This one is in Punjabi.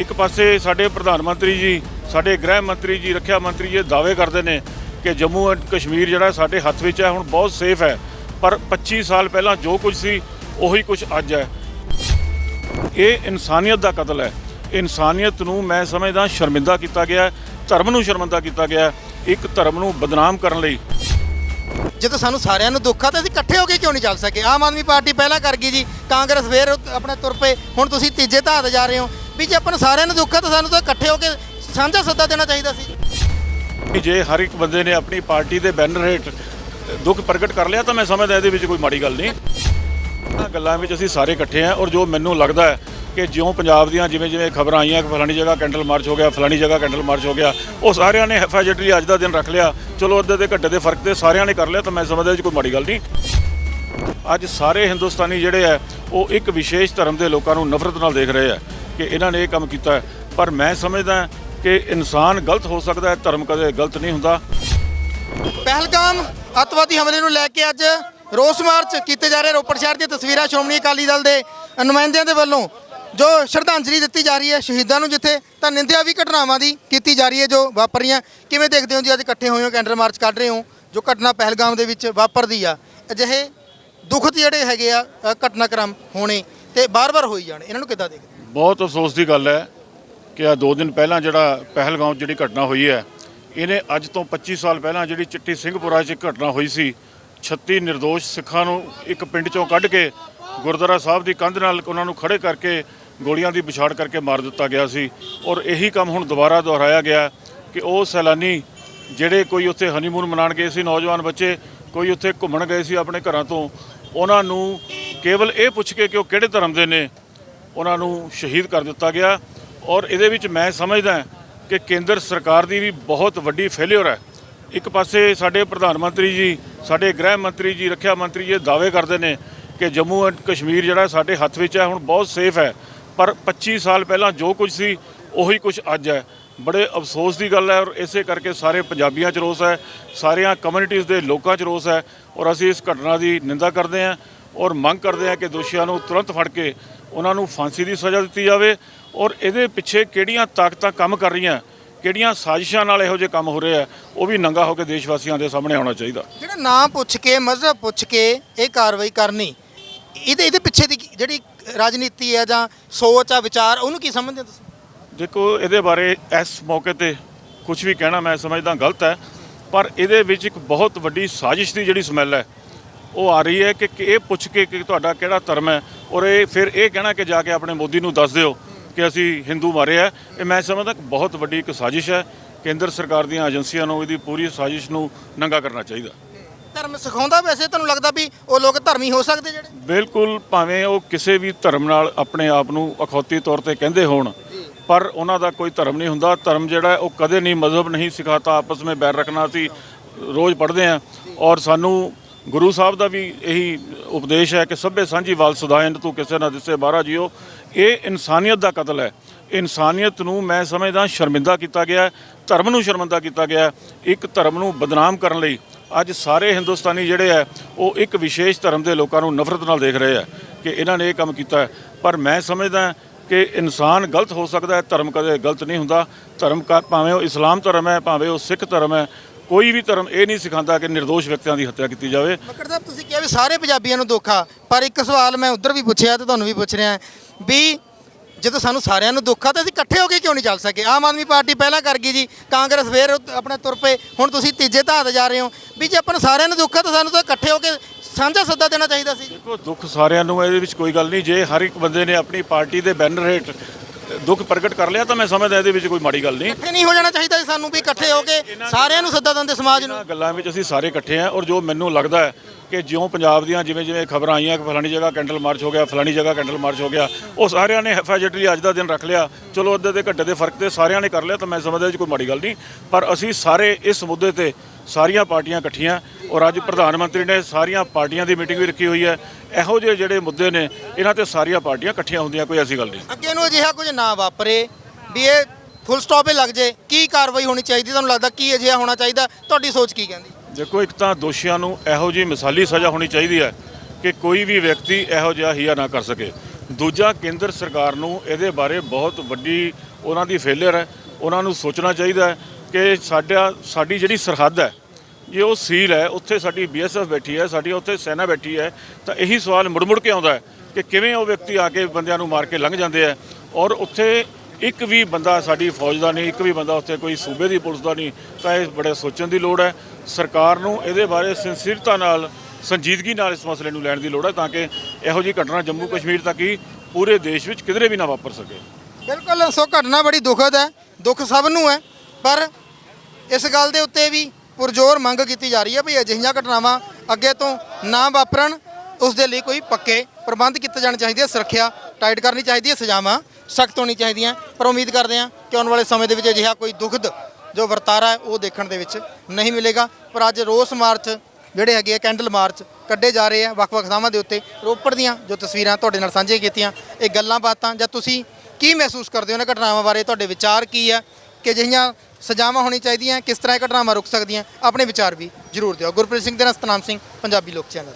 ਇੱਕ ਪਾਸੇ ਸਾਡੇ ਪ੍ਰਧਾਨ ਮੰਤਰੀ ਜੀ ਸਾਡੇ ਗ੍ਰਹਿ ਮੰਤਰੀ ਜੀ ਰੱਖਿਆ ਮੰਤਰੀ ਜੀ ਇਹ ਦਾਅਵੇ ਕਰਦੇ ਨੇ ਕਿ ਜੰਮੂ ਐਂਡ ਕਸ਼ਮੀਰ ਜਿਹੜਾ ਸਾਡੇ ਹੱਥ ਵਿੱਚ ਹੈ ਹੁਣ ਬਹੁਤ ਸੇਫ ਹੈ। ਪਰ 25 ਸਾਲ ਪਹਿਲਾਂ ਜੋ ਕੁਝ ਸੀ ਉਹੀ ਕੁਝ ਅੱਜ ਹੈ। ਇਹ ਇਨਸਾਨੀਅਤ ਦਾ ਕਤਲ ਹੈ। ਇਨਸਾਨੀਅਤ ਨੂੰ ਮੈਂ ਸਮਝਦਾ ਸ਼ਰਮਿੰਦਾ ਕੀਤਾ ਗਿਆ ਹੈ, ਧਰਮ ਨੂੰ ਸ਼ਰਮਿੰਦਾ ਕੀਤਾ ਗਿਆ ਹੈ, ਇੱਕ ਧਰਮ ਨੂੰ ਬਦਨਾਮ ਕਰਨ ਲਈ। ਜਦੋਂ ਸਾਨੂੰ ਸਾਰਿਆਂ ਨੂੰ ਦੁੱਖ ਆ ਤਾਂ ਅਸੀਂ ਇਕੱਠੇ ਹੋ ਕੇ ਕਿਉਂ ਨਹੀਂ ਚੱਲ ਸਕੇ? ਆਮ ਆਦਮੀ ਪਾਰਟੀ ਪਹਿਲਾਂ ਕਰ ਗਈ ਜੀ ਕਾਂਗਰਸ ਫੇਰ ਆਪਣੇ ਤੁਰ ਪਏ ਹੁਣ ਤੁਸੀਂ ਤੀਜੇ ਧਾਤ ਜਾ ਰਹੇ ਹੋ। ਵੀ ਜੇ ਆਪਾਂ ਨੂੰ ਸਾਰਿਆਂ ਨੂੰ ਦੁੱਖ ਹੈ ਤਾਂ ਸਾਨੂੰ ਤਾਂ ਇਕੱਠੇ ਹੋ ਕੇ ਸਾਂਝਾ ਸੱਦਾ ਦੇਣਾ ਚਾਹੀਦਾ ਸੀ। ਜੇ ਹਰ ਇੱਕ ਬੰਦੇ ਨੇ ਆਪਣੀ ਪਾਰਟੀ ਦੇ ਬੈਨਰ ਹੇਠ ਦੁੱਖ ਪ੍ਰਗਟ ਕਰ ਲਿਆ, ਤਾਂ ਮੈਂ ਸਮਝਦਾ ਇਹਦੇ ਵਿੱਚ ਕੋਈ ਮਾੜੀ ਗੱਲ ਨਹੀਂ। ਇਹਨਾਂ ਗੱਲਾਂ ਵਿੱਚ ਅਸੀਂ ਸਾਰੇ ਇਕੱਠੇ ਹਾਂ ਔਰ ਜੋ ਮੈਨੂੰ ਲੱਗਦਾ ਹੈ ਕਿ ਜਿਉਂ ਪੰਜਾਬ ਦੀਆਂ ਜਿਵੇਂ ਜਿਵੇਂ ਖਬਰਾਂ ਆਈਆਂ ਕਿ ਫਲਾਣੀ ਜਗ੍ਹਾ ਕੈਂਡਲ ਮਾਰਚ ਹੋ ਗਿਆ, ਫਲਾਣੀ ਜਗ੍ਹਾ ਕੈਂਡਲ ਮਾਰਚ ਹੋ ਗਿਆ, ਉਹ ਸਾਰਿਆਂ ਨੇ ਐਫਆਈਜੇਟਲੀ ਅੱਜ ਦਾ ਦਿਨ ਰੱਖ ਲਿਆ, ਚਲੋ ਅੱਧੇ ਦੇ ਘੱਟੇ ਦੇ ਫ਼ਰਕ ਤੇ ਸਾਰਿਆਂ ਨੇ ਕਰ ਲਿਆ, ਤਾਂ ਮੈਂ ਸਮਝਦਾ ਇਹ ਕੋਈ ਮਾੜੀ ਗੱਲ ਨਹੀਂ। ਅੱਜ ਸਾਰੇ ਹਿੰਦੁਸਤਾਨੀ ਜਿਹੜੇ ਹੈ, ਉਹ ਇੱਕ ਵਿਸ਼ੇਸ਼ ਧਰਮ ਦੇ ਲੋਕਾਂ ਨੂੰ ਨਫ਼ਰਤ ਨਾਲ ਦੇਖ ਰਹੇ ਆ ਕਿ ਇਹਨਾਂ ਨੇ ਇਹ ਕੰਮ ਕੀਤਾ ਹੈ। ਪਰ ਮੈਂ ਸਮਝਦਾ ਕਿ ਇਨਸਾਨ ਗਲਤ ਹੋ ਸਕਦਾ ਹੈ ਧਰਮ ਕਦੇ ਗਲਤ ਨਹੀਂ ਹੁੰਦਾ। ਪਹਿਲਗਾਮ ਅੱਤਵਾਦੀ ਹਮਲੇ ਨੂੰ ਲੈ ਕੇ ਅੱਜ ਰੋਸ ਮਾਰਚ ਕੀਤੇ ਜਾ ਰਹੇ ਰੋਪੜ ਸ਼ਹਿਰ ਦੀਆਂ ਤਸਵੀਰਾਂ ਸ਼੍ਰੋਮਣੀ ਅਕਾਲੀ ਦਲ ਦੇ ਨੁਮਾਇੰਦਿਆਂ ਦੇ ਵੱਲੋਂ ਜੋ ਸ਼ਰਧਾਂਜਲੀ ਦਿੱਤੀ ਜਾ ਰਹੀ ਹੈ ਸ਼ਹੀਦਾਂ ਨੂੰ ਜਿੱਥੇ ਤਾਂ ਨਿੰਦਿਆ ਵੀ ਘਟਨਾਵਾਂ ਦੀ ਕੀਤੀ ਜਾ ਰਹੀ ਹੈ ਜੋ ਵਾਪਰੀਆਂ ਕਿਵੇਂ ਦੇਖਦੇ ਹੋ ਜੀ ਅੱਜ ਇਕੱਠੇ ਹੋਏ ਹੋ ਕੈਂਡਲ ਮਾਰਚ ਕੱਢ ਰਹੇ ਹੋ ਜੋ ਘਟਨਾ ਪਹਿਲਗਾਮ ਦੇ ਵਿੱਚ ਵਾਪਰਦੀ ਆ। ਅਜਿਹੇ ਦੁਖਦ ਜਿਹੜੇ ਹੈਗੇ ਆ ਅ, ਘਟਨਾਕ੍ਰਮ ਹੋਣੇ ਤੇ ਬਾਰ-ਬਾਰ ਹੋਈ ਜਾਣ। ਇਹਨਾਂ ਨੂੰ ਕਿੱਦਾਂ ਦੇਖਦੇ ਬਹੁਤ ਅਫਸੋਸ ਦੀ ਗੱਲ ਹੈ ਕਿ ਆ ਦੋ ਦਿਨ ਪਹਿਲਾਂ ਜਿਹੜਾ ਪਹਿਲਗਾਮ ਜਿਹੜੀ ਘਟਨਾ ਹੋਈ ਹੈ, ਇਹਨੇ ਅੱਜ ਤੋਂ 25 ਸਾਲ ਪਹਿਲਾਂ ਜਿਹੜੀ ਚਿੱਟੀ ਸਿੰਘਪੁਰਾ 'ਚ ਇੱਕ ਘਟਨਾ ਹੋਈ ਸੀ 36 ਨਿਰਦੋਸ਼ ਸਿੱਖਾਂ ਨੂੰ ਇੱਕ ਪਿੰਡ 'ਚੋਂ ਕੱਢ ਕੇ ਗੁਰਦੁਆਰਾ ਸਾਹਿਬ ਦੀ ਕੰਧ ਨਾਲ ਉਹਨਾਂ ਨੂੰ ਖੜੇ ਕਰਕੇ ਗੋਲੀਆਂ ਦੀ ਵਿਛਾੜ ਕਰਕੇ ਮਾਰ ਦਿੱਤਾ ਗਿਆ ਸੀ ਔਰ ਇਹੀ ਕੰਮ ਹੁਣ ਦੁਬਾਰਾ ਦੁਹਰਾਇਆ ਗਿਆ ਕਿ ਉਹ ਸੈਲਾਨੀ ਜਿਹੜੇ ਕੋਈ ਉੱਥੇ ਹਨੀਮੂਨ ਮਨਾਉਣ ਗਏ ਸੀ, ਨੌਜਵਾਨ ਬੱਚੇ ਕੋਈ ਉੱਥੇ ਘੁੰਮਣ ਗਏ ਸੀ ਆਪਣੇ ਘਰਾਂ ਤੋਂ, ਉਹਨਾਂ ਨੂੰ ਕੇਵਲ ਇਹ ਪੁੱਛ ਕੇ ਕਿ ਉਹ ਕਿਹੜੇ ਧਰਮ ਦੇ ਨੇ ਉਹਨਾਂ ਨੂੰ ਸ਼ਹੀਦ ਕਰ ਦਿੱਤਾ ਗਿਆ। ਔਰ ਇਹਦੇ ਵਿੱਚ ਮੈਂ ਸਮਝਦਾ ਕਿ ਕੇਂਦਰ ਸਰਕਾਰ ਦੀ ਵੀ ਬਹੁਤ ਵੱਡੀ ਫੇਲਿਅਰ ਹੈ। ਇੱਕ ਪਾਸੇ ਸਾਡੇ ਪ੍ਰਧਾਨ ਮੰਤਰੀ ਜੀ, ਸਾਡੇ ਗ੍ਰਹਿ ਮੰਤਰੀ ਜੀ, ਰੱਖਿਆ ਮੰਤਰੀ ਜੀ ਇਹ ਦਾਅਵੇ ਕਰਦੇ ਨੇ ਕਿ ਜੰਮੂ ਐਂਡ ਕਸ਼ਮੀਰ ਜਿਹੜਾ ਸਾਡੇ ਹੱਥ ਵਿੱਚ ਹੈ, ਹੁਣ ਬਹੁਤ ਸੇਫ ਹੈ। ਪਰ 25 ਸਾਲ ਪਹਿਲਾਂ ਜੋ ਕੁਝ ਸੀ, ਉਹੀ ਕੁਝ ਅੱਜ ਹੈ। ਬੜੇ ਅਫਸੋਸ ਦੀ ਗੱਲ ਹੈ ਔਰ ਇਸੇ ਕਰਕੇ ਸਾਰੇ ਪੰਜਾਬੀਆਂ 'ਚ ਰੋਸ ਹੈ, ਸਾਰਿਆਂ ਕਮਿਊਨਿਟੀਜ਼ ਦੇ ਲੋਕਾਂ 'ਚ ਰੋਸ ਹੈ। ਔਰ ਅਸੀਂ ਇਸ ਘਟਨਾ ਦੀ ਨਿੰਦਾ ਕਰਦੇ ਹਾਂ ਔਰ ਮੰਗ ਕਰਦੇ ਹਾਂ ਕਿ ਦੋਸ਼ੀਆਂ ਨੂੰ ਤੁਰੰਤ ਫੜ ਕੇ ਉਹਨਾਂ ਨੂੰ ਫਾਂਸੀ ਦੀ ਸਜ਼ਾ ਦਿੱਤੀ ਜਾਵੇ ਔਰ ਇਹਦੇ ਪਿੱਛੇ ਕਿਹੜੀਆਂ ਤਾਕਤਾਂ ਕੰਮ ਕਰ ਰਹੀਆਂ ਕਿਹੜੀਆਂ ਸਾਜ਼ਿਸ਼ਾਂ ਨਾਲ ਇਹੋ ਜਿਹੇ ਕੰਮ ਹੋ ਰਹੇ ਆ ਉਹ ਵੀ ਨੰਗਾ ਹੋ ਕੇ ਦੇਸ਼ ਵਾਸੀਆਂ ਦੇ ਸਾਹਮਣੇ ਆਉਣਾ ਚਾਹੀਦਾ। ਜਿਹੜਾ ਨਾਂ ਪੁੱਛ ਕੇ ਮਜ਼ਹਬ ਪੁੱਛ ਕੇ ਇਹ ਕਾਰਵਾਈ ਕਰਨੀ ਇਹਦੇ ਇਹਦੇ ਪਿੱਛੇ ਦੀ ਜਿਹੜੀ ਰਾਜਨੀਤੀ ਹੈ ਜਾਂ ਸੋਚ ਆ ਵਿਚਾਰ ਉਹਨੂੰ ਕੀ ਸਮਝਦੇ ਤੁਸੀਂ? ਦੇਖੋ ਇਹਦੇ ਬਾਰੇ ਇਸ ਮੌਕੇ ਤੇ ਕੁਝ ਵੀ ਕਹਿਣਾ ਮੈਂ ਸਮਝਦਾ ਗਲਤ ਹੈ ਪਰ ਇਹਦੇ ਵਿੱਚ ਇੱਕ ਬਹੁਤ ਵੱਡੀ ਸਾਜ਼ਿਸ਼ ਦੀ ਜਿਹੜੀ ਸਮੈਲ ਹੈ ਉਹ ਆ ਰਹੀ ਹੈ ਕਿ ਇਹ ਪੁੱਛ ਕੇ ਕਿ ਤੁਹਾਡਾ ਕਿਹੜਾ ਧਰਮ ਹੈ ਔਰ ਇਹ ਫਿਰ ਇਹ ਕਹਿਣਾ ਕਿ ਜਾ ਕੇ ਆਪਣੇ ਮੋਦੀ ਨੂੰ ਦੱਸ ਦਿਓ ਕਿ ਅਸੀਂ ਹਿੰਦੂ ਮਾਰੇ ਆ। ਇਹ ਮੈਂ ਸਮਝਦਾ ਕਿ ਬਹੁਤ ਵੱਡੀ ਇੱਕ ਸਾਜ਼ਿਸ਼ ਹੈ। ਕੇਂਦਰ ਸਰਕਾਰ ਦੀਆਂ ਏਜੰਸੀਆਂ ਨੂੰ ਇਹਦੀ ਪੂਰੀ ਸਾਜ਼ਿਸ਼ ਨੂੰ ਨੰਗਾ ਕਰਨਾ ਚਾਹੀਦਾ। ਧਰਮ ਸਿਖਾਉਂਦਾ ਵੈਸੇ ਤੁਹਾਨੂੰ ਲੱਗਦਾ ਵੀ ਉਹ ਲੋਕ ਧਰਮੀ ਹੋ ਸਕਦੇ ਜਿਹੜੇ? ਬਿਲਕੁਲ ਭਾਵੇਂ ਉਹ ਕਿਸੇ ਵੀ ਧਰਮ ਨਾਲ ਆਪਣੇ ਆਪ ਨੂੰ ਅਖੌਤੀ ਤੌਰ ਤੇ ਕਹਿੰਦੇ ਹੋਣ ਪਰ ਉਹਨਾਂ ਦਾ ਕੋਈ ਧਰਮ ਨਹੀਂ ਹੁੰਦਾ। ਧਰਮ ਜਿਹੜਾ ਉਹ ਕਦੇ ਨਹੀਂ ਮਜ਼ਹਬ ਨਹੀਂ ਸਿਖਾਤਾ ਆਪਸ ਵਿੱਚ ਬੈਰ ਰੱਖਣਾ ਅਸੀਂ ਰੋਜ਼ ਪੜ੍ਹਦੇ ਹਾਂ। ਔਰ ਸਾਨੂੰ ਗੁਰੂ ਸਾਹਿਬ ਦਾ ਵੀ ਇਹੀ ਉਪਦੇਸ਼ ਹੈ ਕਿ ਸਭੇ ਸਾਂਝੀ ਵਾਲ ਸਦਾਇਨ ਤੂੰ ਕਿਸੇ ਨਾ ਦਿਸੇ ਬਾਹਰਾ ਜਿਓ। ਇਹ ਇਨਸਾਨੀਅਤ ਦਾ ਕਤਲ ਹੈ। ਇਨਸਾਨੀਅਤ ਨੂੰ ਮੈਂ ਸਮਝਦਾ ਸ਼ਰਮਿੰਦਾ ਕੀਤਾ ਗਿਆ ਹੈ, ਧਰਮ ਨੂੰ ਸ਼ਰਮਿੰਦਾ ਕੀਤਾ ਗਿਆ ਹੈ, ਇੱਕ ਧਰਮ ਨੂੰ ਬਦਨਾਮ ਕਰਨ ਲਈ ਅੱਜ ਸਾਰੇ ਹਿੰਦੁਸਤਾਨੀ ਜਿਹੜੇ ਹੈ ਉਹ ਇੱਕ ਵਿਸ਼ੇਸ਼ ਧਰਮ ਦੇ ਲੋਕਾਂ ਨੂੰ ਨਫ਼ਰਤ ਨਾਲ ਦੇਖ ਰਹੇ ਆ ਕਿ ਇਹਨਾਂ ਨੇ ਇਹ ਕੰਮ ਕੀਤਾ ਪਰ ਮੈਂ ਸਮਝਦਾ ਕਿ ਇਨਸਾਨ ਗਲਤ ਹੋ ਸਕਦਾ ਹੈ ਧਰਮ ਕਦੇ ਗਲਤ ਨਹੀਂ ਹੁੰਦਾ। ਧਰਮ ਕਾ- ਭਾਵੇਂ ਉਹ ਇਸਲਾਮ ਧਰਮ ਹੈ ਭਾਵੇਂ ਉਹ ਸਿੱਖ ਧਰਮ ਹੈ ਕੋਈ ਵੀ ਧਰਮ ਇਹ ਨਹੀਂ ਸਿਖਾਉਂਦਾ ਕਿ નિર્ਦੋਸ਼ ਵਿਅਕਤੀਆਂ ਦੀ ਹੱਤਿਆ ਕੀਤੀ ਜਾਵੇ। ਮੱਕੜ ਸਾਹਿਬ ਤੁਸੀਂ ਕਿਹਾ ਵੀ ਸਾਰੇ ਪੰਜਾਬੀਆਂ ਨੂੰ ਦੁੱਖ ਆ ਪਰ ਇੱਕ ਸਵਾਲ ਮੈਂ ਉਧਰ ਵੀ ਪੁੱਛਿਆ ਤੇ ਤੁਹਾਨੂੰ ਵੀ ਪੁੱਛ ਰਿਹਾ ਵੀ ਜਦੋਂ ਸਾਨੂੰ ਸਾਰਿਆਂ ਨੂੰ ਦੁੱਖ ਆ ਤਾਂ ਅਸੀਂ ਇਕੱਠੇ ਹੋ ਕੇ ਕਿਉਂ ਨਹੀਂ ਚੱਲ ਸਕੇ? ਆਮ ਆਦਮੀ ਪਾਰਟੀ ਪਹਿਲਾਂ ਕਰ ਗਈ ਜੀ ਕਾਂਗਰਸ ਫੇਰ ਆਪਣੇ ਤੁਰ ਪਏ ਹੁਣ ਤੁਸੀਂ ਤੀਜੇ ਧਾਤ ਜਾ ਰਹੇ ਹੋ। ਵੀ ਜੇ ਆਪਾਂ ਨੂੰ ਸਾਰਿਆਂ ਨੂੰ ਦੁੱਖ ਆ ਤਾਂ ਸਾਨੂੰ ਤਾਂ ਇਕੱਠੇ ਹੋ ਕੇ ਸਾਂਝਾ ਸੱਦਾ ਦੇਣਾ ਚਾਹੀਦਾ ਸੀ। ਦੇਖੋ ਦੁੱਖ ਸਾਰਿਆਂ ਨੂੰ ਇਹਦੇ ਵਿੱਚ ਕੋਈ ਗੱਲ ਨਹੀਂ। ਜੇ ਹਰ ਇੱਕ ਬੰਦੇ ਨੇ ਆਪਣੀ ਪਾਰਟੀ ਦੇ ਬੈਨਰ ਹੇਠ ਦੁੱਖ ਪ੍ਰਗਟ ਕਰ ਲਿਆ ਤਾਂ ਮੈਂ ਸਮਝਦਾ ਇਹਦੇ ਵਿੱਚ ਕੋਈ ਮਾੜੀ ਗੱਲ ਨਹੀਂ। ਇਕੱਠੇ ਨਹੀਂ ਹੋ ਜਾਣਾ ਚਾਹੀਦਾ ਸਾਨੂੰ ਵੀ ਇਕੱਠੇ ਹੋ ਕੇ ਸਾਰਿਆਂ ਨੂੰ ਸੱਦਾ ਦਿੰਦੇ ਸਮਾਜ ਨੂੰ। ਇਹਨਾਂ ਗੱਲਾਂ ਵਿੱਚ ਅਸੀਂ ਸਾਰੇ ਇਕੱਠੇ ਹਾਂ ਔਰ ਜੋ ਮੈਨੂੰ ਲੱਗਦਾ ਹੈ ਕਿ ਜਿਉਂ ਪੰਜਾਬ ਦੀਆਂ ਜਿਵੇਂ ਜਿਵੇਂ ਖਬਰਾਂ ਆਈਆਂ ਕਿ ਫਲਾਣੀ ਜਗ੍ਹਾ ਕੈਂਡਲ ਮਾਰਚ ਹੋ ਗਿਆ ਫਲਾਣੀ ਜਗ੍ਹਾ ਕੈਂਡਲ ਮਾਰਚ ਹੋ ਗਿਆ ਉਹ ਸਾਰਿਆਂ ਨੇ ਐਫਆਈਜੇਟਲੀ ਅੱਜ ਦਾ ਦਿਨ ਰੱਖ ਲਿਆ। ਚਲੋ ਅੱਧੇ ਦੇ ਘੱਟੇ ਦੇ ਫ਼ਰਕ ਤੇ ਸਾਰਿਆਂ ਨੇ ਕਰ ਲਿਆ ਤਾਂ ਮੈਂ ਸਮਝਦਾ ਇਹ 'ਚ ਕੋਈ ਮਾੜੀ ਗੱਲ ਨਹੀਂ। ਪਰ ਅਸੀਂ ਸਾਰੇ ਇਸ ਮੁੱਦੇ ਤੇ ਸਾਰੀਆਂ ਪਾਰਟੀਆਂ ਇਕੱਠੀਆਂ ਔਰ ਅੱਜ ਪ੍ਰਧਾਨ ਮੰਤਰੀ ਨੇ ਸਾਰੀਆਂ ਪਾਰਟੀਆਂ ਦੀ ਮੀਟਿੰਗ ਵੀ ਰੱਖੀ ਹੋਈ ਹੈ। ਇਹੋ ਜਿਹੇ ਜਿਹੜੇ ਮੁੱਦੇ ਨੇ ਇਹਨਾਂ ਤੇ ਸਾਰੀਆਂ ਪਾਰਟੀਆਂ ਇਕੱਠੀਆਂ ਹੁੰਦੀਆਂ ਕੋਈ ਐਸੀ ਗੱਲ ਨਹੀਂ। ਅੱਗੇ ਨੂੰ ਅਜਿਹਾ ਕੁਝ ਨਾ ਵਾਪਰੇ ਵੀ ਇਹ ਫੁੱਲ ਸਟਾਪ ਹੀ ਲੱਗ ਜੇ। ਕੀ ਕਾਰਵਾਈ ਹੋਣੀ ਚਾਹੀਦੀ? ਤੁਹਾਨੂੰ ਲੱਗਦਾ ਕੀ ਅਜਿਹਾ ਹੋਣਾ ਚਾਹੀਦਾ? ਤੁਹਾਡੀ ਸੋਚ ਕੀ ਕਹਿੰਦੀ? ਦੇਖੋ ਇੱਕ ਤਾਂ ਦੋਸ਼ੀਆਂ ਨੂੰ ਇਹੋ ਜਿਹੀ ਮਿਸਾਲੀ ਸਜ਼ਾ ਹੋਣੀ ਚਾਹੀਦੀ ਹੈ ਕਿ ਕੋਈ ਵੀ ਵਿਅਕਤੀ ਇਹੋ ਜਿਹਾ ਹੀਆ ਨਾ ਕਰ ਸਕੇ। ਦੂਜਾ ਕੇਂਦਰ ਸਰਕਾਰ ਨੂੰ ਇਹਦੇ ਬਾਰੇ ਬਹੁਤ ਵੱਡੀ ਉਹਨਾਂ ਦੀ ਫੇਲਿਅਰ ਹੈ। ਉਹਨਾਂ ਨੂੰ ਸੋਚਣਾ ਚਾਹੀਦਾ ਹੈ ਕਿ ਸਾਡਾ ਸਾਡੀ ਜਿਹੜੀ ਸਰਹੱਦ ਹੈ, ਜੇ ਉਹ ਸੀਲ ਹੈ, ਉੱਥੇ ਸਾਡੀ ਬੀਐਸਐਫ ਬੈਠੀ ਹੈ, ਸਾਡੀ ਉੱਥੇ ਸੈਨਾ ਬੈਠੀ ਹੈ, ਤਾਂ ਇਹੀ ਸਵਾਲ ਮੁੜ ਮੁੜ ਕੇ ਆਉਂਦਾ ਹੈ ਕਿ ਕਿਵੇਂ ਉਹ ਵਿਅਕਤੀ ਆ ਕੇ ਬੰਦਿਆਂ ਨੂੰ ਮਾਰ ਕੇ ਲੰਘ ਜਾਂਦੇ ਆ ਔਰ ਉੱਥੇ ਇੱਕ ਵੀ ਬੰਦਾ ਸਾਡੀ ਫੌਜ ਦਾ ਨਹੀਂ, ਇੱਕ ਵੀ ਬੰਦਾ ਉੱਥੇ ਕੋਈ ਸੂਬੇ ਦੀ ਪੁਲਿਸ ਦਾ ਨਹੀਂ, ਤਾਂ ਇਹ ਬੜੇ ਸੋਚਣ ਦੀ ਲੋੜ ਹੈ। ਸਰਕਾਰ ਨੂੰ ਇਹਦੇ ਬਾਰੇ ਸਿੰਸੀਅਰਤਾ ਨਾਲ, ਸੰਜੀਦਗੀ ਨਾਲ ਇਸ ਮਸਲੇ ਨੂੰ ਲੈਣ ਦੀ ਲੋੜ ਹੈ ਤਾਂ ਕਿ ਇਹੋ ਜਿਹੀ ਘਟਨਾ ਜੰਮੂ ਕਸ਼ਮੀਰ ਤੱਕ ਹੀ ਪੂਰੇ ਦੇਸ਼ ਵਿੱਚ ਕਿਧਰੇ ਵੀ ਨਾ ਵਾਪਰ ਸਕੇ। ਬਿਲਕੁਲ, ਸੋ ਘਟਨਾ ਬੜੀ ਦੁਖਦ ਹੈ, ਦੁੱਖ ਸਭ ਨੂੰ ਹੈ। ਪਰ ਇਸ ਗੱਲ ਦੇ ਉੱਤੇ ਵੀ ਪੁਰਜ਼ੋਰ ਮੰਗ ਕੀਤੀ ਜਾ ਰਹੀ ਹੈ ਵੀ ਅਜਿਹੀਆਂ ਘਟਨਾਵਾਂ ਅੱਗੇ ਤੋਂ ਨਾ ਵਾਪਰਨ। ਉਸ ਦੇ ਲਈ ਕੋਈ ਪੱਕੇ ਪ੍ਰਬੰਧ ਕੀਤੇ ਜਾਣੇ ਚਾਹੀਦੇ ਆ, ਸੁਰੱਖਿਆ ਟਾਈਟ ਕਰਨੀ ਚਾਹੀਦੀ ਹੈ, ਸਜ਼ਾਵਾਂ ਸਖਤ ਹੋਣੀ ਚਾਹੀਦੀਆਂ। ਪਰ ਉਮੀਦ ਕਰਦੇ ਹਾਂ ਕਿ ਆਉਣ ਵਾਲੇ ਸਮੇਂ ਦੇ ਵਿੱਚ ਅਜਿਹਾ ਕੋਈ ਦੁਖਦ ਜੋ ਵਰਤਾਰਾ ਹੈ, ਉਹ ਦੇਖਣ ਦੇ ਵਿੱਚ ਨਹੀਂ ਮਿਲੇਗਾ। ਪਰ ਅੱਜ ਰੋਸ ਮਾਰਚ ਜਿਹੜੇ ਹੈਗੇ ਆ, ਕੈਂਡਲ ਮਾਰਚ ਕੱਢੇ ਜਾ ਰਹੇ ਆ ਵੱਖ-ਵੱਖ ਥਾਵਾਂ ਦੇ ਉੱਤੇ। ਰੋਪੜ ਦੀਆਂ ਜੋ ਤਸਵੀਰਾਂ ਤੁਹਾਡੇ ਨਾਲ ਸਾਂਝੀਆਂ ਕੀਤੀਆਂ, ਇਹ ਗੱਲਾਂ ਬਾਤਾਂ ਜਾਂ ਤੁਸੀਂ ਕੀ ਮਹਿਸੂਸ ਕਰਦੇ ਹੋ ਇਹਨਾਂ ਘਟਨਾਵਾਂ ਬਾਰੇ? ਤੁਹਾਡੇ ਵਿਚਾਰ ਕੀ ਆ? ਕਿ ਅਜਿਹੀਆਂ ਸਜ਼ਾਵਾਂ ਹੋਣੀ ਚਾਹੀਦੀਆਂ, ਕਿਸ ਤਰ੍ਹਾਂ ਇਹ ਘਟਨਾਵਾਂ ਰੁਕ ਸਕਦੀਆਂ, ਆਪਣੇ ਵਿਚਾਰ ਵੀ ਜ਼ਰੂਰ ਦਿਓ। ਗੁਰਪ੍ਰੀਤ ਸਿੰਘ ਦੇ ਨਾਲ ਸਤਨਾਮ ਸਿੰਘ, ਪੰਜਾਬੀ ਲੋਕ ਚੈਨਲ।